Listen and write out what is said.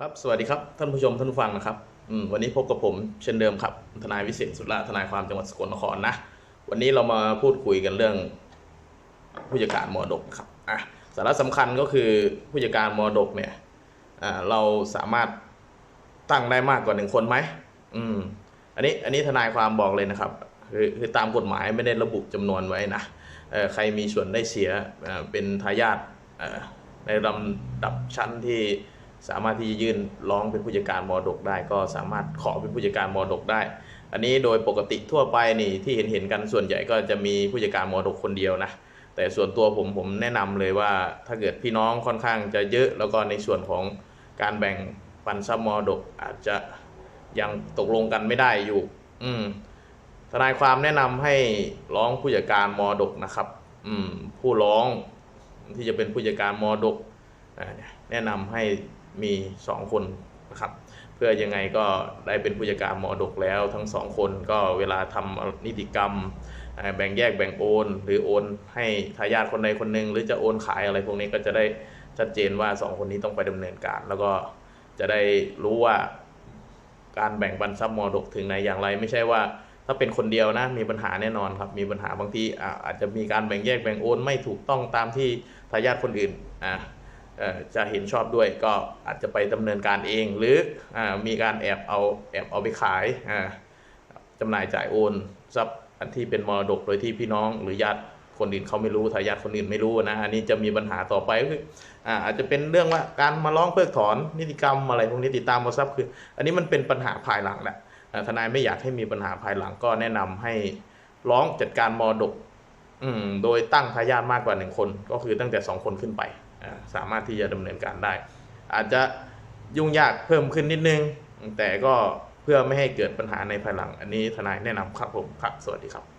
ครับสวัสดีครับท่านผู้ชมท่านผู้ฟังนะครับวันนี้พบกับผมเช่นเดิมครับทนายวิเศษสุระทนายความจังหวัดสกลนครนะวันนี้เรามาพูดคุยกันเรื่องผู้จัดการมรดกนะครับอะสาระสำคัญก็คือผู้จัดการมรดกเนี่ยเราสามารถตั้งได้มากกว่าหนึ่งคนไหมอืมอันนี้อันนี้ทนายความบอกเลยนะครับคือคือตามกฎหมายไม่ได้ระบุจำนวนไว้นะใครมีส่วนได้เสียเป็นทายาทในลำดับชั้นที่ สามารถที่จะยื่นร้องเป็นผู้จัดการมรดกได้ ก็สามารถขอเป็นผู้จัดการมรดกได้ อันนี้โดยปกติทั่วไปนี่ที่เห็นเห็นกันส่วนใหญ่ก็จะมีผู้จัดการมรดกคนเดียวนะแต่ส่วนตัวผมผมแนะนำเลยว่าถ้าเกิดพี่น้องค่อนข้างจะเยอะ แล้วก็ในส่วนของการแบ่งปันทรัพย์มรดกอาจจะยังตกลงกันไม่ได้อยู่ อืมทนายความแนะนำให้ร้องผู้จัดการมรดกนะครับ อืมผู้ร้องที่จะเป็นผู้จัดการมรดก แนะนำให้มี 2 คนนะครับ เพื่อยังไงก็ได้เป็นผู้จัดการมรดกแล้วทั้งสองคนก็เวลาทำนิติกรรม แบ่งแยกแบ่งโอน หรือโอนให้ทายาทคนใดคนหนึ่งหรือจะโอนขายอะไรพวกนี้ก็จะได้ชัดเจนว่า 2 คนนี้ต้องไปดำเนินการ แล้วก็จะได้รู้ว่าการแบ่งปันทรัพย์มรดกถึงไหนอย่างไร ไม่ใช่ว่าถ้าเป็นคนเดียวนะมีปัญหาแน่นอนครับ มีปัญหาบางทีอาจจะมีการแบ่งแยกแบ่งโอน ไม่ถูกต้องตามที่ทายาทคนอื่นอ่า จะเห็นชอบด้วยก็อาจจะไปดำเนินการเอง หรืออมีการแอบเอาแอบเอาไปขายอ่าจำหน่ายจ่ายโอนทรัพย์อันที่เป็นมรดกโดยที่พี่น้องหรือญาติคนอื่นเขาไม่รู้ทายาทคนอื่นไม่รู้นะอันนี้จะมีปัญหาต่อไปคืออาจจะเป็นเรื่องว่าการมาร้องเพิกถอนนิติกรรมอะไรพวกนี้ติดตามมรทรัพย์คือ อันนี้มันเป็นปัญหาภายหลังแหละทนายไม่อยากให้มีปัญหาภายหลังก็แนะนำให้ร้องจัดการมรดก อืโดยตั้งทายาทมากกว่าหนึ่งคน ก็คือตั้งแต่สองคนขึ้นไป สามารถที่จะดำเนินการได้ อาจจะยุ่งยากเพิ่มขึ้นนิดนึง แต่ก็เพื่อไม่ให้เกิดปัญหาในภายหลัง อันนี้ทนายแนะนำครับผมครับสวัสดีครับ